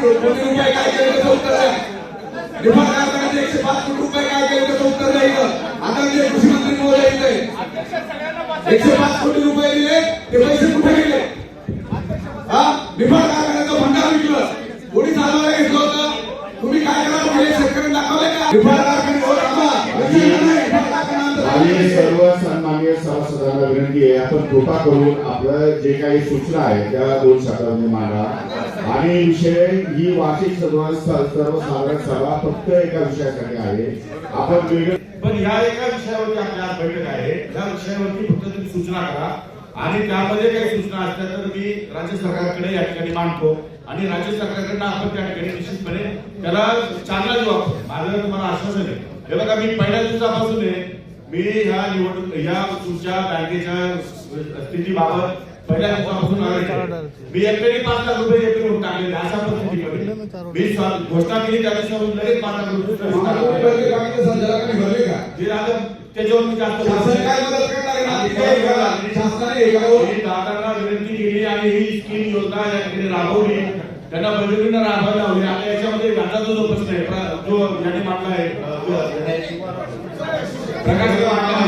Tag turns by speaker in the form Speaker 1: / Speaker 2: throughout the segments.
Speaker 1: कोटी रुपये काय केले त्याचं उत्तर द्या निफाडकारकडे एकशे पाच कोटी रुपये काय त्याचं उत्तर आता जे कृषी मंत्री महोदय इथे एकशे पाच कोटी रुपये दिले ते पैसे कुठे गेले हा निफाडकारकडे भंडार विकलं कोणी चालवायला घेतलं होतं तुम्ही काय करा म्हणजे शेतकऱ्यांना का निफाडकारकडे हो
Speaker 2: सर्व माननीय सभासदांना विनंती आहे आपण कृपा करून आपलं जे काही सूचना आहे त्या दोन शब्दांमध्ये मांडा. आणि विषय ही वार्षिक सर्वसाधारण सभा फक्त एका विषयासाठी आहे. आपण वेगळं
Speaker 3: पण या एका विषयावरती आपल्या आज बैठक आहे. त्या विषयावरती फक्त तुम्ही सूचना करा. आणि त्यामध्ये काही सूचना असल्या तर मी राज्य सरकारकडे या ठिकाणी मांडतो. आणि राज्य सरकारकडनं आपण त्या ठिकाणी निश्चितपणे त्याला चांगला जबाब माझं तुम्हाला आश्वासन आहे. हे बघा मी पहिल्या दिवसापासून आहे. मी ह्या निवडणूक या तुमच्या बँकेच्या स्थितीबाबत पहिल्या दिवसापासून लढत मी पाच लाख रुपये एकटे करून टाकलेले अशा पद्धतीमध्ये मी घोषणा केली त्या दिवसापासून लगेच पाच लाख रुपये त्याच्यावर मी जास्त.
Speaker 1: शासनाने
Speaker 3: दादांना विनंती केली आणि ही स्कीम योजना राबवली. त्यांना बळजबरीनं राबवायला लावली आता याच्यामध्ये व्याजाचा जो प्रश्न आहे जो याने मांडला आहे प्रकाश मांडला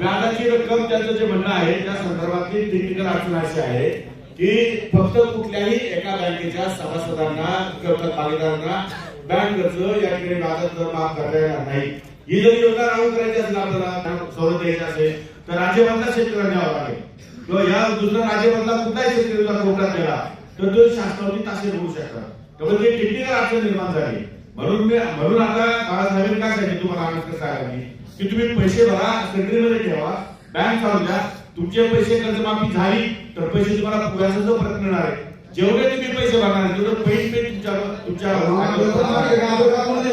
Speaker 3: व्याजाची रक्कम त्यांचं जे म्हणणं आहे त्या संदर्भातली टेक्निकल अडचण अशी आहे की फक्त कुठल्याही एका बँकेच्या सभासदांना किंवा भागीदारांना बँक कर्ज या ठिकाणी व्याजात दर माफ करता येणार नाही. ही जर योजना लागू करायची असेल आपल्याला सवलत द्यायची असेल तर राज्यमधला शेतकऱ्यांना द्यावा लागेल किंवा या दुसऱ्या राज्यमधला कुठलाही शेतकरी जर कोर्टात तर तो शासनावरती तासे होऊ शकतात त्यामुळे ते टेक्निकल अडचण निर्माण झाली. म्हणून मी म्हणून आता बाळासाहेबांनी काय सांगितलं? तुम्हाला आनंद सांगायला की तुम्ही पैसे भरा सेंट्रीमध्ये ठेवा बँक चालू द्या. तुमचे पैसे कर्जमाफी झाली तर पैसे तुम्हाला पुराचा परत मिळणार आहे. जेवढे तुम्ही पैसे भरणार तेवढं पैसे तुमच्या तुमच्या
Speaker 1: कर्जमाफी गाभोगामध्ये